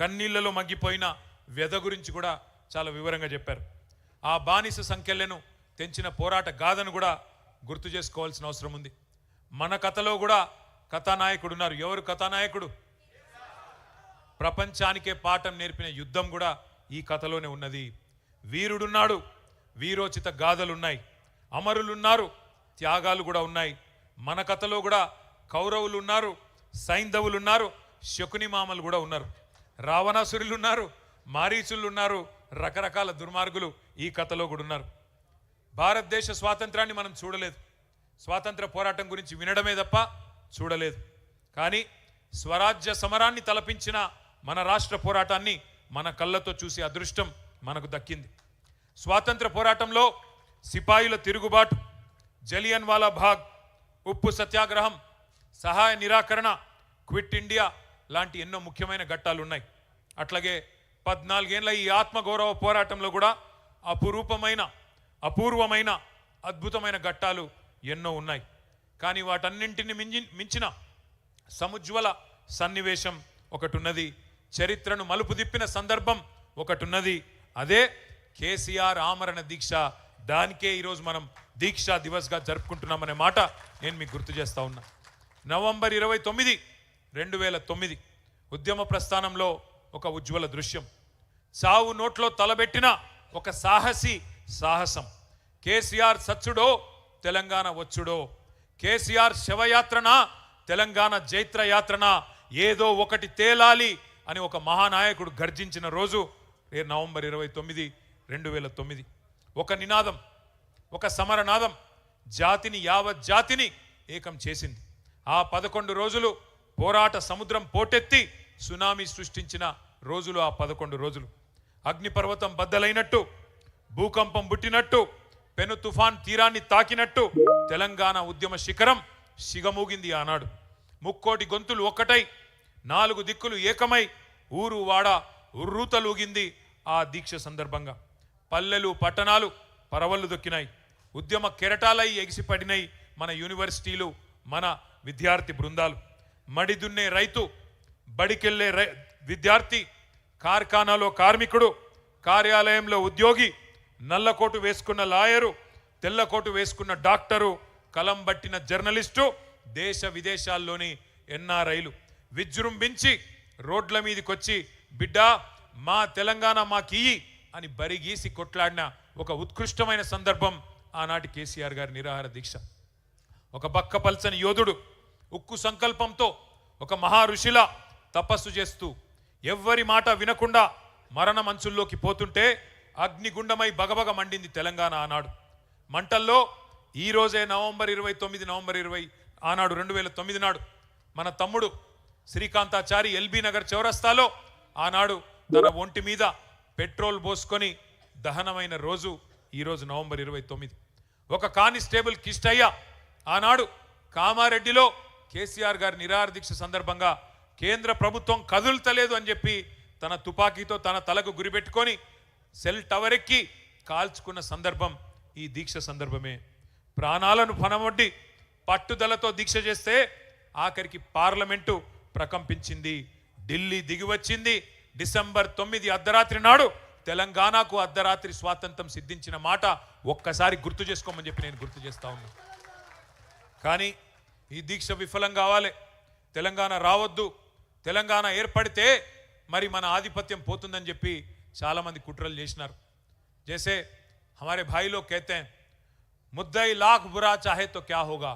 కన్నీళ్ళలో మగ్గిపోయిన వ్యధ గురించి కూడా చాలా వివరంగా చెప్పారు. ఆ బానిస సంఖ్యలను తెంచిన పోరాట గాథను కూడా గుర్తు చేసుకోవాల్సిన అవసరం ఉంది. మన కథలో కూడా కథానాయకుడు ఉన్నారు. ఎవరు కథానాయకుడు? ప్రపంచానికే పాఠం నేర్పిన యుద్ధం కూడా ఈ కథలోనే ఉన్నది. వీరుడున్నాడు వీరోచిత గాథలున్నాయి. అమరులున్నారు త్యాగాలు కూడా ఉన్నాయి. మన కథలో కూడా కౌరవులు ఉన్నారు సైంధవులు ఉన్నారు శకుని మామలు కూడా ఉన్నారు. రావణాసురులు ఉన్నారు మారీచులు ఉన్నారు రకరకాల దుర్మార్గులు ఈ కథలో కూడా ఉన్నారు. భారతదేశ స్వాతంత్రాన్ని మనం చూడలేదు. స్వాతంత్ర పోరాటం గురించి వినడమే తప్ప చూడలేదు. కానీ స్వరాజ్య సమరాన్ని తలపించిన మన రాష్ట్ర పోరాటాన్ని మన కళ్ళతో చూసే అదృష్టం మనకు దక్కింది. స్వాతంత్ర పోరాటంలో సిపాయిల తిరుగుబాటు జలియన్వాలా బాగ్ ఉప్పు సత్యాగ్రహం సహాయ నిరాకరణ క్విట్ ఇండియా లాంటి ఎన్నో ముఖ్యమైన ఘట్టాలు ఉన్నాయి అట్లాగే పద్నాలుగేళ్ళ ఈ ఆత్మగౌరవ పోరాటంలో కూడా అపురూపమైన అపూర్వమైన అద్భుతమైన ఘట్టాలు ఎన్నో ఉన్నాయి. కానీ వాటన్నింటిని మించి మించిన సముజ్వల సన్నివేశం ఒకటి ఉన్నది చరిత్రను మలుపు తిప్పిన సందర్భం ఒకటి ఉన్నది అదే కేసీఆర్ ఆమరణ దీక్ష. దానికే ఈరోజు మనం దీక్షా దివస్గా జరుపుకుంటున్నామనే మాట నేను మీకు గుర్తు చేస్తా ఉన్నా. నవంబర్ ఇరవై తొమ్మిది రెండు వేల తొమ్మిది ఉద్యమ ప్రస్థానంలో ఒక ఉజ్వల దృశ్యం. చావు నోట్లో తలబెట్టిన ఒక సాహసి సాహసం. కేసీఆర్ సచ్చుడో తెలంగాణ వచ్చుడో. కేసీఆర్ శవయాత్రన తెలంగాణ జైత్ర యాత్రన ఏదో ఒకటి తేలాలి అని ఒక మహానాయకుడు గర్జించిన రోజు రే నవంబర్ ఇరవై తొమ్మిది రెండు వేల తొమ్మిది. ఒక నినాదం ఒక సమరనాదం జాతిని యావత్ జాతిని ఏకం చేసింది. ఆ పదకొండు రోజులు పోరాట సముద్రం పోటెత్తి సునామీ సృష్టించిన రోజులు ఆ పదకొండు రోజులు. అగ్నిపర్వతం బద్దలైనట్టు భూకంపం పుట్టినట్టు పెను తుఫాన్ తీరాన్ని తాకినట్టు తెలంగాణ ఉద్యమ శిఖరం సిగమూగింది ఆనాడు. ముక్కోటి గొంతులు ఒక్కటై నాలుగు దిక్కులు ఏకమై ఊరు వాడ ఉర్రూతలూగింది ఆ దీక్ష సందర్భంగా. పల్లెలు పట్టణాలు పరవళ్ళు దొక్కినాయి. ఉద్యమ కెరటాలై ఎగిసిపడినాయి మన యూనివర్సిటీలు మన విద్యార్థి బృందాలు. మడి దున్నే రైతు బడికెళ్ళే రై విద్యార్థి కార్ఖానాలో కార్మికుడు కార్యాలయంలో ఉద్యోగి నల్లకోటు వేసుకున్న లాయరు తెల్లకోటు వేసుకున్న డాక్టరు కలం బట్టిన జర్నలిస్టు దేశ విదేశాల్లోని ఎన్ఆర్ఐలు విజృంభించి రోడ్ల మీదకొచ్చి బిడ్డా మా తెలంగాణ మాకియ్యి అని బరిగీసి కొట్లాడిన ఒక ఉత్కృష్టమైన సందర్భం ఆనాటి కేసీఆర్ గారి నిరాహార దీక్ష. ఒక బక్కపల్చని యోధుడు ఉక్కు సంకల్పంతో ఒక మహారుషిలా తపస్సు చేస్తూ ఎవ్వరి మాట వినకుండా మరణ మంచుల్లోకి పోతుంటే అగ్నిగుండమై బగబగ మండింది తెలంగాణ ఆనాడు. మంటల్లో ఈ రోజే నవంబర్ ఇరవై తొమ్మిది నవంబర్ ఇరవై ఆనాడు రెండు వేల తొమ్మిది నాడు మన తమ్ముడు శ్రీకాంతాచారి ఎల్బీ నగర్ చౌరస్తాలో ఆనాడు తన ఒంటి మీద పెట్రోల్ పోసుకొని దహనమైన రోజు ఈరోజు నవంబర్ ఇరవై తొమ్మిది. ఒక కానిస్టేబుల్ కిష్టయ్య ఆనాడు కామారెడ్డిలో కేసీఆర్ గారి నిరాహార దీక్ష సందర్భంగా కేంద్ర ప్రభుత్వం కదులుతలేదు అని చెప్పి తన తుపాకీతో తన తలకు గురిపెట్టుకొని సెల్ టవర్ ఎక్కి కాల్చుకున్న సందర్భం ఈ దీక్ష సందర్భమే. ప్రాణాలను పనమొడ్డి పట్టుదలతో దీక్ష చేస్తే ఆఖరికి పార్లమెంటు ప్రకంపించింది. ఢిల్లీ దిగివచ్చింది డిసెంబర్ తొమ్మిది అర్ధరాత్రి నాడు తెలంగాణకు అర్ధరాత్రి స్వాతంత్రం సిద్ధించిన మాట ఒక్కసారి గుర్తు చేసుకోమని చెప్పి నేను గుర్తు చేస్తా ఉన్నా. కానీ ఈ దీక్ష విఫలం కావాలి తెలంగాణ రావద్దు తెలంగాణ ఏర్పడితే మరి మన ఆధిపత్యం పోతుందని చెప్పి చాలామంది కుట్రలు చేసినారు జైసే हमारे भाई लोग कहते हैं मुद्दई लाख बुरा चाहे तो क्या होगा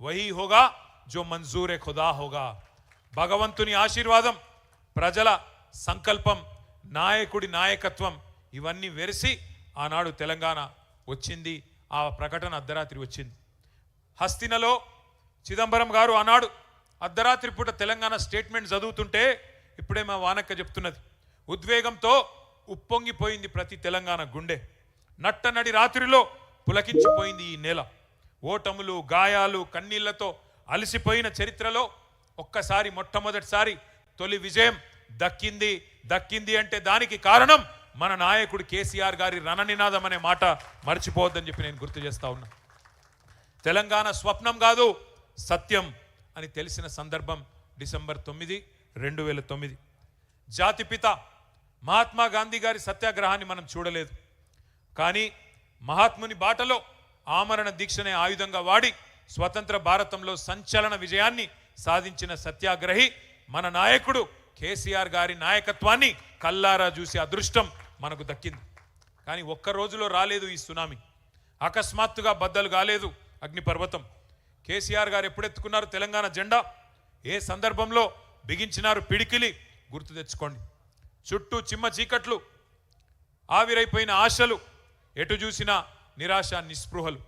वही होगा जो मंजूर खुदा होगा భగవంతుని ఆశీర్వాదం ప్రజల సంకల్పం నాయకుడి నాయకత్వం ఇవన్నీ వెరిసి ఆనాడు తెలంగాణ వచ్చింది ఆ ప్రకటన అర్ధరాత్రి వచ్చింది హస్తినలో చిదంబరం గారు ఆనాడు అర్ధరాత్రి పూట తెలంగాణ స్టేట్మెంట్ చదువుతుంటే ఇప్పుడే మా వానక్క చెప్తున్నది. ఉద్వేగంతో ఉప్పొంగిపోయింది ప్రతి తెలంగాణ గుండె. నట్టనడి రాత్రిలో పులకించిపోయింది ఈ నేల. ఓటములు గాయాలు కన్నీళ్ళతో అలసిపోయిన చరిత్రలో ఒక్కసారి మొట్టమొదటిసారి తొలి విజయం దక్కింది దక్కింది అంటే దానికి కారణం మన నాయకుడు కేసీఆర్ గారి రణనినాదం అనే మాట మర్చిపోవద్దని చెప్పి నేను గుర్తు చేస్తా ఉన్నా. తెలంగాణ స్వప్నం కాదు సత్యం అని తెలిసిన సందర్భం డిసెంబర్ తొమ్మిది రెండు వేల తొమ్మిది జాతిపిత మహాత్మా గాంధీ గారి సత్యాగ్రహాన్ని మనం చూడలేదు. కానీ మహాత్ముని బాటలో ఆమరణ దీక్షనే ఆయుధంగా వాడి స్వతంత్ర భారతంలో సంచలన విజయాన్ని సాధించిన సత్యాగ్రహి మన నాయకుడు కేసీఆర్ గారి నాయకత్వాన్ని కల్లారా చూసే అదృష్టం మనకు దక్కింది. కానీ ఒక్క రోజులో రాలేదు ఈ సునామీ. అకస్మాత్తుగా బద్దలు కాలేదు అగ్నిపర్వతం. కేసీఆర్ గారు ఎప్పుడెత్తుకున్నారు తెలంగాణ జెండా? ఏ సందర్భంలో బిగించినారు పిడికిలి? గుర్తు తెచ్చుకోండి. చుట్టూ చిమ్మ చీకట్లు ఆవిరైపోయిన ఆశలు ఎటు చూసినా నిరాశ నిస్పృహలు.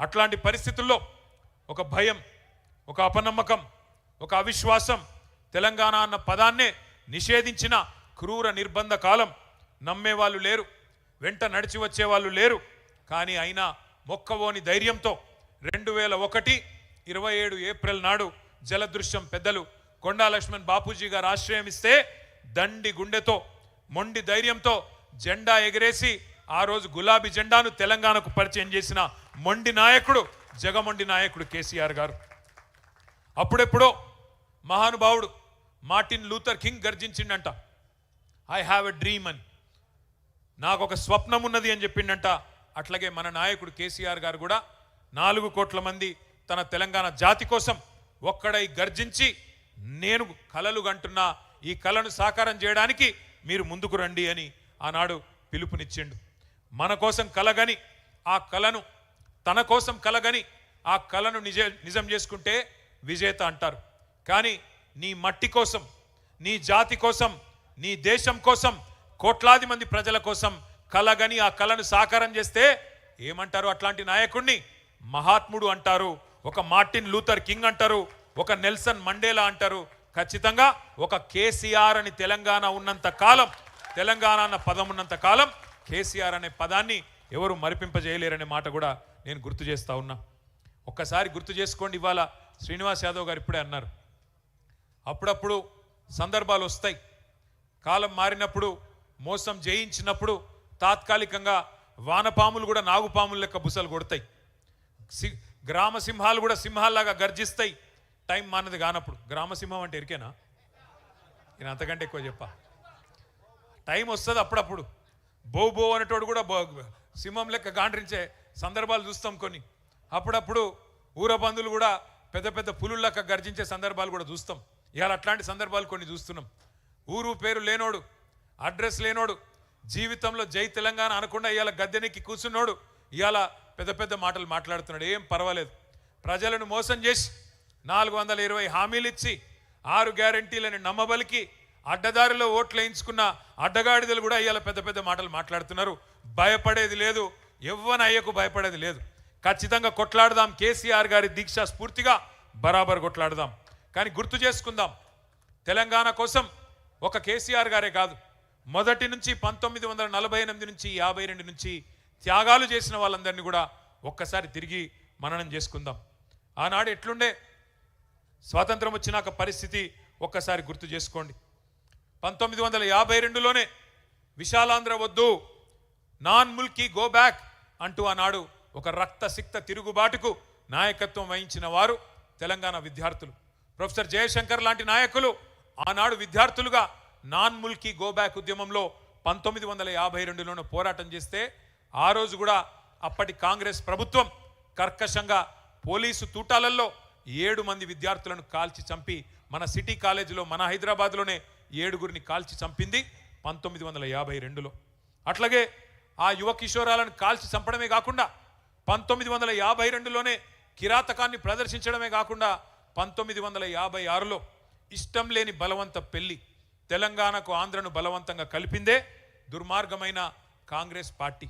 అట్లాంటి పరిస్థితుల్లో ఒక భయం ఒక అపనమ్మకం ఒక అవిశ్వాసం తెలంగాణ అన్న పదాన్నే నిషేధించిన క్రూర నిర్బంధ కాలం నమ్మేవాళ్ళు లేరు వెంట నడిచి వచ్చేవాళ్ళు లేరు. కానీ అయినా మొక్కవోని ధైర్యంతో రెండు వేల ఒకటి ఇరవై ఏడు ఏప్రిల్ నాడు జలదృశ్యం పెద్దలు కొండా లక్ష్మణ్ బాపూజీ గారు ఆశ్రయం ఇస్తే దండి గుండెతో మొండి ధైర్యంతో జెండా ఎగరేసి ఆ రోజు గులాబీ జెండాను తెలంగాణకు పరిచయం చేసిన మొండి నాయకుడు జగమొండి నాయకుడు కేసీఆర్ గారు. అప్పుడెప్పుడో మహానుభావుడు మార్టిన్ లూథర్ కింగ్ గర్జించిండంట ఐ హ్యావ్ ఎ డ్రీమ్ అని. నాకు ఒక స్వప్నం ఉన్నది అని చెప్పిండంట. అట్లాగే మన నాయకుడు కేసీఆర్ గారు కూడా నాలుగు కోట్ల మంది తన తెలంగాణ జాతి కోసం ఒక్కడై గర్జించి నేను కలలు గంటున్నా ఈ కళను సాకారం చేయడానికి మీరు ముందుకు రండి అని ఆనాడు పిలుపునిచ్చిండు. మన కోసం కలగని ఆ కళను తన కోసం కలగని ఆ కళను నిజ నిజం చేసుకుంటే విజేత అంటారు. కానీ నీ మట్టి కోసం నీ జాతి కోసం నీ దేశం కోసం కోట్లాది మంది ప్రజల కోసం కలగని ఆ కళను సాకారం చేస్తే ఏమంటారు అట్లాంటి నాయకుడిని మహాత్ముడు అంటారు ఒక మార్టిన్ లూథర్ కింగ్ అంటారు ఒక నెల్సన్ మండేలా అంటారు. ఖచ్చితంగా ఒక కేసీఆర్ అని తెలంగాణ ఉన్నంత కాలం తెలంగాణ అన్న పదం ఉన్నంత కాలం కేసీఆర్ అనే పదాన్ని ఎవరు మరిపింపజేయలేరనే మాట కూడా నేను గుర్తు చేస్తా ఉన్నా. ఒక్కసారి గుర్తు చేసుకోండి ఇవాళ శ్రీనివాస్ యాదవ్ గారు ఇప్పుడే అన్నారు. అప్పుడప్పుడు సందర్భాలు వస్తాయి. కాలం మారినప్పుడు మోసం జయించినప్పుడు తాత్కాలికంగా వానపాములు కూడా నాగుపాములు లెక్క బుసలు కొడతాయి. గ్రామ సింహాలు కూడా సింహాల్లాగా గర్జిస్తాయి. టైం మానది కానప్పుడు. గ్రామ సింహం అంటే ఎరికేనా నేను అంతకంటే ఎక్కువ చెప్పా. టైం వస్తుంది అప్పుడప్పుడు. బో బో అనేటోడు కూడా సింహం లెక్క గాండ్రించే సందర్భాలు చూస్తాం కొన్ని. అప్పుడప్పుడు ఊర బంధువులు కూడా పెద్ద పెద్ద పులులు గర్జించే సందర్భాలు కూడా చూస్తాం. ఇవాళ అట్లాంటి సందర్భాలు కొన్ని చూస్తున్నాం. ఊరు పేరు లేనోడు అడ్రస్ లేనోడు జీవితంలో జై తెలంగాణ అనకుండా ఇవాళ గద్దెనెక్కి కూర్చున్నోడు ఇవాళ పెద్ద పెద్ద మాటలు మాట్లాడుతున్నాడు. ఏం పర్వాలేదు. ప్రజలను మోసం చేసి నాలుగు వందల ఇరవై హామీలు ఇచ్చి ఆరు గ్యారంటీలను నమ్మబలికి అడ్డదారిలో ఓట్లు వేయించుకున్న అడ్డగాడిదలు కూడా ఇవాళ పెద్ద పెద్ద మాటలు మాట్లాడుతున్నారు. భయపడేది లేదు. ఎవ్వన అయ్యకు భయపడేది లేదు. ఖచ్చితంగా కొట్లాడదాం. కేసీఆర్ గారి దీక్ష స్ఫూర్తిగా బరాబర్ కొట్లాడదాం. కానీ గుర్తు చేసుకుందాం. తెలంగాణ కోసం ఒక కేసీఆర్ గారే కాదు. మొదటి నుంచి పంతొమ్మిది వందల నలభై ఎనిమిది నుంచి యాభై రెండు నుంచి త్యాగాలు చేసిన వాళ్ళందరినీ కూడా ఒక్కసారి తిరిగి మననం చేసుకుందాం. ఆనాడు ఎట్లుండే? స్వాతంత్రం వచ్చినాక పరిస్థితి ఒక్కసారి గుర్తు చేసుకోండి. పంతొమ్మిది వందల యాభై రెండులోనే విశాలాంధ్ర వద్దు నాన్ ముల్కీ గో బ్యాక్ అంటూ ఆనాడు ఒక రక్తసిక్త తిరుగుబాటుకు నాయకత్వం వహించిన వారు తెలంగాణ విద్యార్థులు. ప్రొఫెసర్ జయశంకర్ లాంటి నాయకులు ఆనాడు విద్యార్థులుగా నాన్ ముల్కీ గో బ్యాక్ ఉద్యమంలో పంతొమ్మిది వందల యాభై రెండులోనూ పోరాటం చేస్తే ఆ రోజు కూడా అప్పటి కాంగ్రెస్ ప్రభుత్వం కర్కశంగా పోలీసు తూటాలల్లో ఏడు మంది విద్యార్థులను కాల్చి చంపి మన సిటీ కాలేజీలో మన హైదరాబాద్లోనే ఏడుగురిని కాల్చి చంపింది పంతొమ్మిది వందల యాభై రెండులో. అట్లాగే ఆ యువ కిషోరాలను కాల్చి చంపడమే కాకుండా పంతొమ్మిది వందల యాభై రెండులోనే కిరాతకాన్ని ప్రదర్శించడమే కాకుండా పంతొమ్మిది వందల యాభై ఆరులో ఇష్టం లేని బలవంత పెళ్ళి తెలంగాణకు ఆంధ్రను బలవంతంగా కలిపిందే దుర్మార్గమైన కాంగ్రెస్ పార్టీ.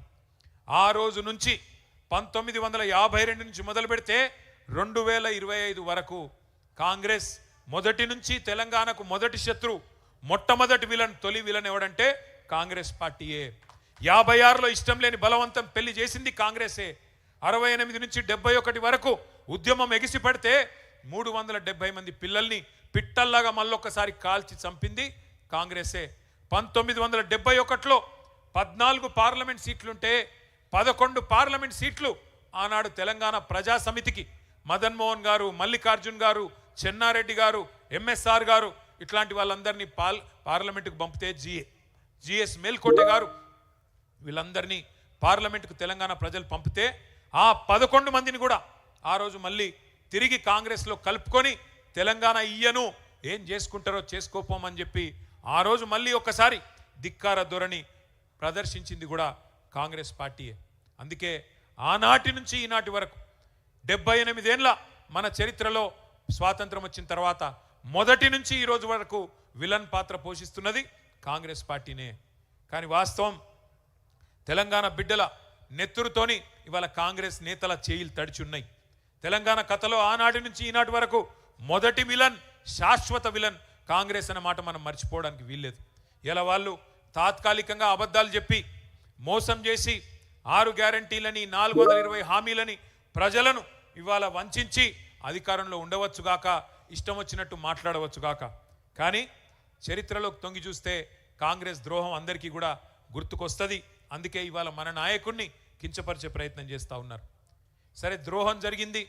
ఆ రోజు నుంచి పంతొమ్మిది వందల యాభై రెండు నుంచి మొదలు పెడితే రెండు వేల ఇరవై ఐదు వరకు కాంగ్రెస్ మొదటి నుంచి తెలంగాణకు మొదటి శత్రు మొట్టమొదటి విలన్ తొలి విలన్ ఎవడంటే కాంగ్రెస్ పార్టీయే. యాభై ఆరులో ఇష్టం లేని బలవంతం పెళ్ళి చేసింది కాంగ్రెసే. అరవై ఎనిమిది నుంచి డెబ్బై ఒకటి వరకు ఉద్యమం ఎగిసి పడితే మూడు వందల డెబ్బై మంది పిల్లల్ని పిట్టల్లాగా మళ్ళొక్కసారి కాల్చి చంపింది కాంగ్రెసే. పంతొమ్మిది వందల డెబ్బై ఒకటిలో పద్నాలుగు పార్లమెంట్ సీట్లుంటే పదకొండు పార్లమెంట్ సీట్లు ఆనాడు తెలంగాణ ప్రజా సమితికి. మదన్మోహన్ గారు మల్లికార్జున్ గారు చెన్నారెడ్డి గారు ఎంఎస్ఆర్ గారు ఇట్లాంటి వాళ్ళందరినీ పాల్ పార్లమెంటుకు పంపితే జిఏ. జిఎస్ మేల్కోట గారు వీళ్ళందరినీ పార్లమెంటుకు తెలంగాణ ప్రజలు పంపితే ఆ పదకొండు మందిని కూడా ఆ రోజు మళ్ళీ తిరిగి కాంగ్రెస్లో కలుపుకొని తెలంగాణ ఇయ్యను ఏం చేసుకుంటారో చేసుకోపోమని చెప్పి ఆ రోజు మళ్ళీ ఒక్కసారి ధిక్కార ధోరణి ప్రదర్శించింది కూడా కాంగ్రెస్ పార్టీయే అందుకే ఆనాటి నుంచి ఈనాటి వరకు డెబ్బై ఎనిమిదేండ్ల మన చరిత్రలో స్వాతంత్రం వచ్చిన తర్వాత మొదటి నుంచి ఈ రోజు వరకు విలన్ పాత్ర పోషిస్తున్నది కాంగ్రెస్ పార్టీనే. కానీ వాస్తవం తెలంగాణ బిడ్డల నెత్తురుతోని ఇవాళ కాంగ్రెస్ నేతల చేయిలు తడిచున్నాయి. తెలంగాణ కథలో ఆనాటి నుంచి ఈనాటి వరకు మొదటి విలన్ శాశ్వత విలన్ కాంగ్రెస్ అన్న మాట మనం మర్చిపోవడానికి వీల్లేదు. ఇలా వాళ్ళు తాత్కాలికంగా అబద్ధాలు చెప్పి మోసం చేసి ఆరు గ్యారంటీలని నాలుగు వందల ఇరవై హామీలని ప్రజలను ఇవాళ వంచి అధికారంలో ఉండవచ్చుగాక ఇష్టం వచ్చినట్టు మాట్లాడవచ్చుగాక కానీ చరిత్రలోకి తొంగి చూస్తే కాంగ్రెస్ ద్రోహం అందరికీ కూడా గుర్తుకొస్తుంది. అందుకే ఇవాళ మన నాయకుడిని కించపరిచే ప్రయత్నం చేస్తూ ఉన్నారు. సరే ద్రోహం జరిగింది.